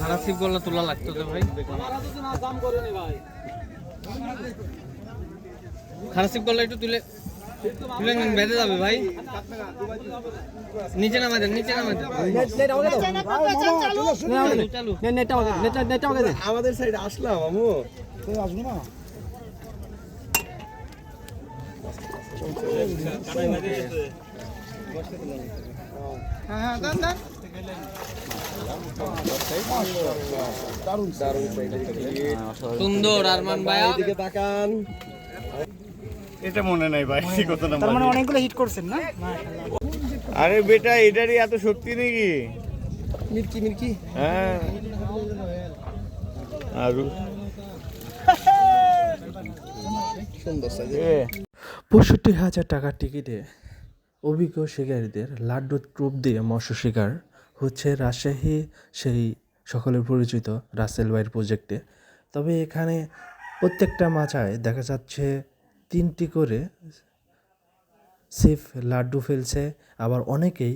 খারাপ সিপ করলে তোলা লাগতো তো ভাই। খারাপ সিপ করলে একটু তুলে তুলে নেন, বেঁধে যাবে ভাই। নিচে নামা দেন নিচে নামা দেন। আমাদের সাইডে আসলাম আমু সুন্দর আরমান ভাইয়া। এদিকে তাকান। এটা মনে নাই ভাই কত নাম্বার তার মানে অনেকগুলো হিট করছেন না? আরে বেটা এটারই এত শক্তি নাকি? মিরকি মিরকি। হ্যাঁ। আর। সুন্দর সাইজ এ। পঁয়ষট্টি হাজার টাকার টিকিটে অভিজ্ঞ শিকারীদের লাড্ডু ট্রুপ দিয়ে মৎস্য শিকার হচ্ছে রাজশাহী সেই সকলের পরিচিত রাসেল বাইর প্রজেক্টে। তবে এখানে প্রত্যেকটা মাচায় দেখা যাচ্ছে তিনটি করে সিফ লাড্ডু ফেলছে, আবার অনেকেই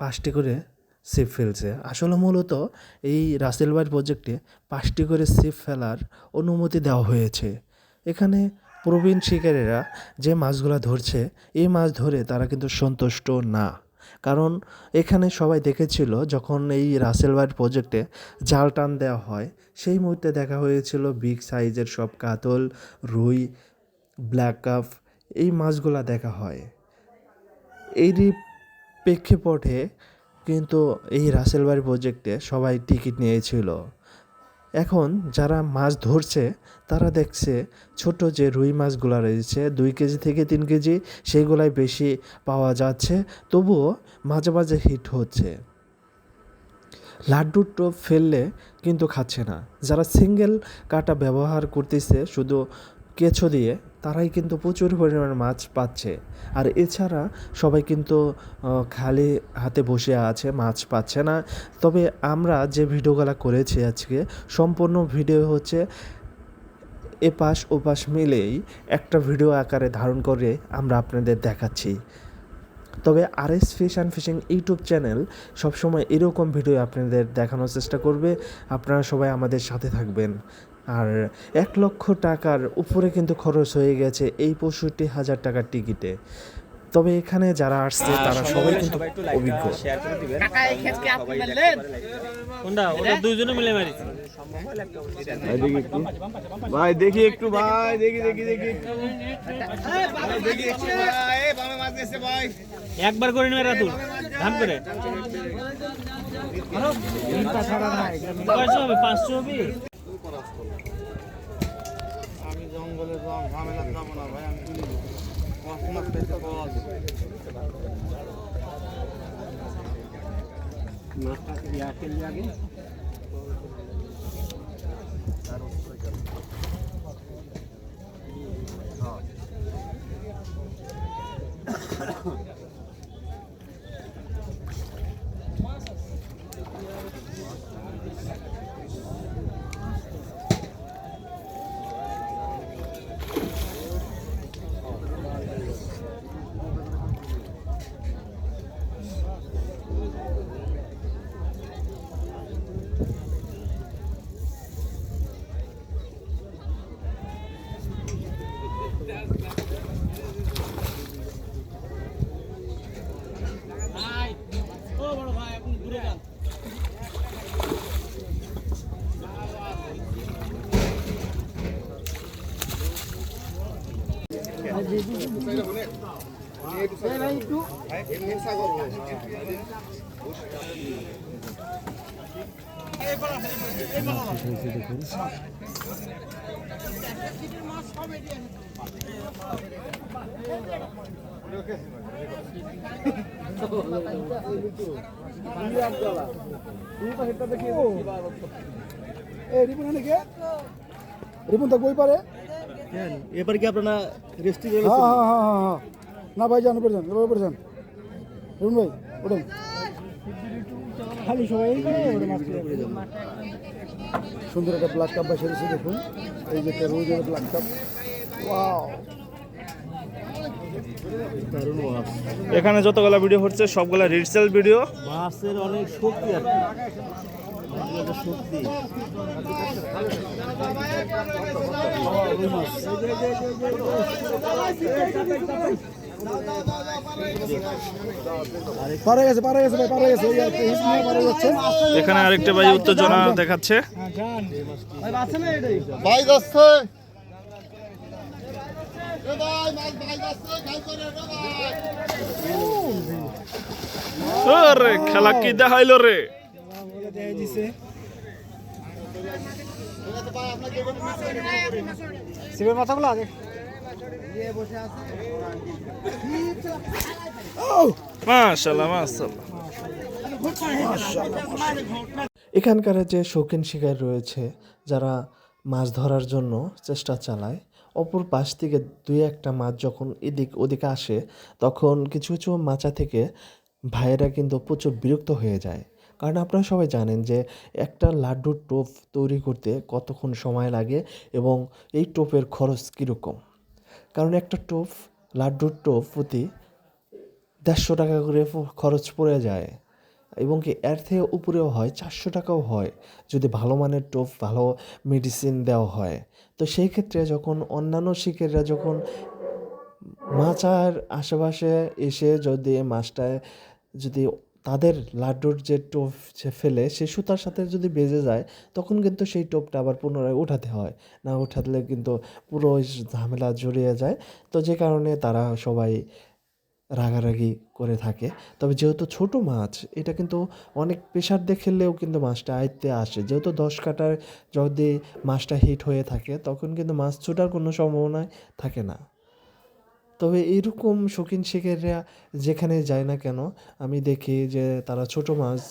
পাঁচটি করে সিপ ফেলছে। আসলে মূলত এই রাসেল রাসেলবাইর প্রজেক্টে পাঁচটি করে সিপ ফেলার অনুমতি দেওয়া হয়েছে। এখানে প্রবীণ শিকারীরা যে মাছগুলো ধরছে, এই মাছ ধরে তারা কিন্তু সন্তুষ্ট না। কারণ এখানে সবাই দেখেছিল যখন এই রাসেলবাইর প্রজেক্টে জাল টান দেওয়া হয়, সেই মুহূর্তে দেখা হয়েছিল বিগ সাইজের সব কাতল, রুই, ব্ল্যাক কাপ এই মাছগুলা দেখা হয়। এরই প্রেক্ষাপটে কিন্তু এই রাসেলবাড়ি প্রজেক্টে সবাই টিকিট নিয়েছিল। এখন যারা মাছ ধরছে, তারা দেখছে ছোট যে রুই মাছগুলো রয়েছে, দুই কেজি থেকে তিন কেজি, সেইগুলাই বেশি পাওয়া যাচ্ছে, তবুও মাঝে মাঝে হিট হচ্ছে। লাড্ডুর টোপ ফেললে কিন্তু খাচ্ছে না। যারা সিঙ্গেল কাটা ব্যবহার করতেছে, শুধু কেঁচো দিয়ে তারাই কিন্তু প্রচুর পরিমাণে মাছ পাচ্ছে। আর এছাড়া সবাই কিন্তু খালি হাতে বসে আছে, মাছ পাচ্ছে না। তবে আমরা যে ভিডিওগুলো করেছি আজকে, সম্পূর্ণ ভিডিও হচ্ছে এপাশ ওপাশ মিলেই একটা ভিডিও আকারে ধারণ করে আমরা আপনাদের দেখাচ্ছি। তবে R S fish and fishing YouTube channel সবসময় এরকম ভিডিও আপনাদের দেখানোর চেষ্টা করবে। আপনারা সবাই আমাদের সাথে থাকবেন। আর এক লক্ষ টাকার উপরে কিন্তু খরচ হয়ে গেছে এই পঁয়ষট্টি হাজার টাকার টিকিটে। তবে এখানে যারা আসছে তারা সবাই কিন্তু অভিজ্ঞ। শেয়ার করে দিবেন। কোনটা? ওটা দুইজনে মিলে মারিছে ভাই দেখি একটু। ভাই দেখি দেখি দেখি একবার করে নেবে রাতুল। ধান করে। হবে? পাঁচশো হবে? আমি জঙ্গলে যাম ঝামেলা যাব না ভাই আমি কসমত পেতে পাওয়া রিপন নাকি রিপন তো বই পারে এবার কি আপনারা রেস্টি করে হ্যাঁ হ্যাঁ হ্যাঁ হ্যাঁ। না ভাই, যান উপরে যান। রিপন ভাই ওঠেন খালি সবাই সুন্দর একটা ব্ল্যাক কাপ বাসা রয়েছে দেখুন এই যে একটা রোজ ব্ল্যাক কাপ দারুণ এখানে যতগুলা ভিডিও হচ্ছে সবগুলা রিলসেল ভিডিও মাছের অনেক শক্তি একটা শক্তি পারে গেছে পারে গেছে ভাই পারে গেছে। ওই একটা হিস নিয়ে পারে যাচ্ছে। এখানে আরেকটা ভাই উত্তেজনা দেখাচ্ছে। ভাই যাচ্ছে। খেলা কি দেখাইলো রে? শিবের মাথাগুলো আগে। এখানকার যে শৌখিন শিকার রয়েছে, যারা মাছ ধরার জন্য চেষ্টা চালায়, অপর পাশ থেকে দুই একটা মাছ যখন এদিক ওদিকে আসে, তখন কিছু কিছু মাচা থেকে ভাইয়েরা কিন্তু প্রচুর বিরক্ত হয়ে যায়। কারণ আপনারা সবাই জানেন যে একটা লাড্ডুর টোপ তৈরি করতে কতক্ষণ সময় লাগে এবং এই টোপের খরচ কীরকম। কারণ একটা টোপ লাড্ডুর টোপ প্রতি দেড়শো টাকা করে খরচ পড়ে যায় এবং কি এর থেকে উপরেও হয়, চারশো টাকাও হয় যদি ভালো মানের টোপ ভালো মেডিসিন দেওয়া হয়। তো সেই ক্ষেত্রে যখন অন্যান্য শিকেররা যখন মাচার আশেপাশে এসে যদি মাছটায় যদি তাদের লাড্ডুর যে টোপ যে ফেলে, সে সুতার সাথে যদি বেজে যায়, তখন কিন্তু সেই টোপটা আবার পুনরায় উঠাতে হয়। না উঠালে কিন্তু পুরো ঝামেলা জড়িয়ে যায়। তো যে কারণে তারা সবাই রাগারাগি করে থাকে। তবে যেহেতু ছোট মাছ, এটা কিন্তু অনেক প্রেশার দিয়ে খেললেও কিন্তু মাছটা আয়ত্তে আসে। যেহেতু দশ কাটার যদি মাছটা হিট হয়ে থাকে, তখন কিন্তু মাছ ছোটার কোনো সম্ভাবনাই থাকে না। তবে এরকম শৌখিন শিকারীরা যেখানে যায় না কেন, আমি দেখি যে তারা ছোট মাছ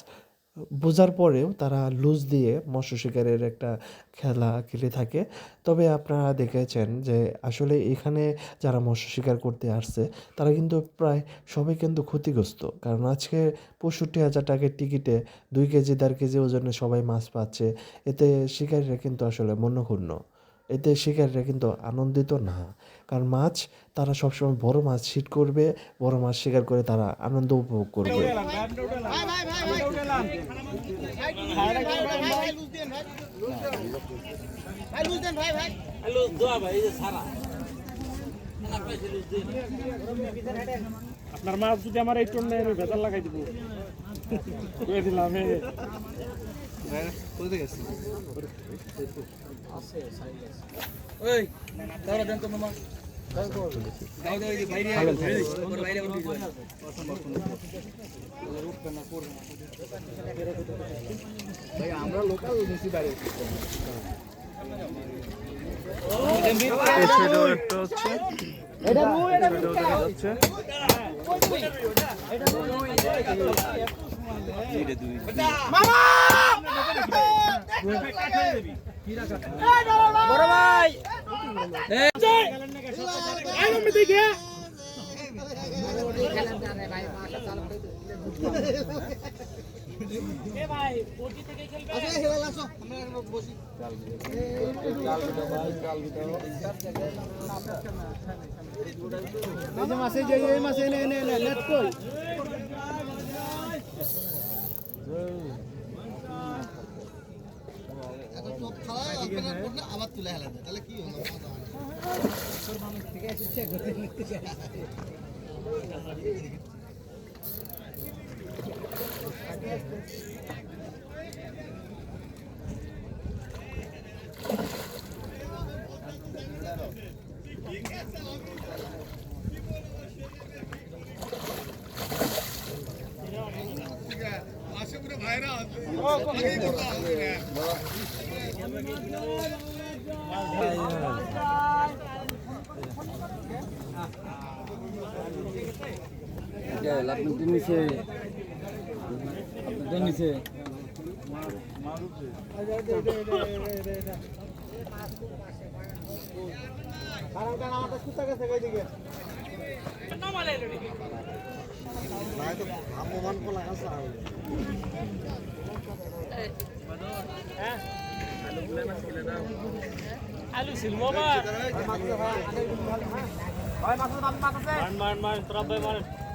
বোঝার পরেও তারা লুজ দিয়ে মৎস্য শিকারের একটা খেলা খেলে থাকে। তবে আপনারা দেখেছেন যে আসলে এখানে যারা মৎস্য শিকার করতে আসছে, তারা কিন্তু প্রায় সবাই কিন্তু ক্ষতিগ্রস্ত। কারণ আজকে পঁয়ষট্টি হাজার টাকার টিকিটে দুই কেজি দেড় কেজি ওজনে সবাই মাছ পাচ্ছে, এতে শিকারীরা কিন্তু আসলে মনক্ষুণ্ণ। এতে শিকারীরা কিন্তু আনন্দিত না। কারণ মাছ তারা সবসময় বড় মাছ শিট করবে বড় মাছ শিকার করে তারা আনন্দ উপভোগ করবে। আপনার মাছ যদি আমার এই টন্ডে ভেতর লাগাই দিব। দিলাম এ। ওই দেন তো মামা। দাও দাও এই যে বাইরে ওর এই এই সাইডেও দেখা যাচ্ছে এই যে মাছ এখন চোখ খাওয়ায় অল্প না আবার তুলে হেলা তাহলে কি হলো আপনাদের মার মার মার মার।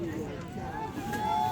違う。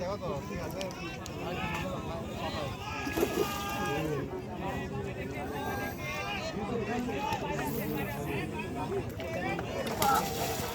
这个东西还是蛮好的。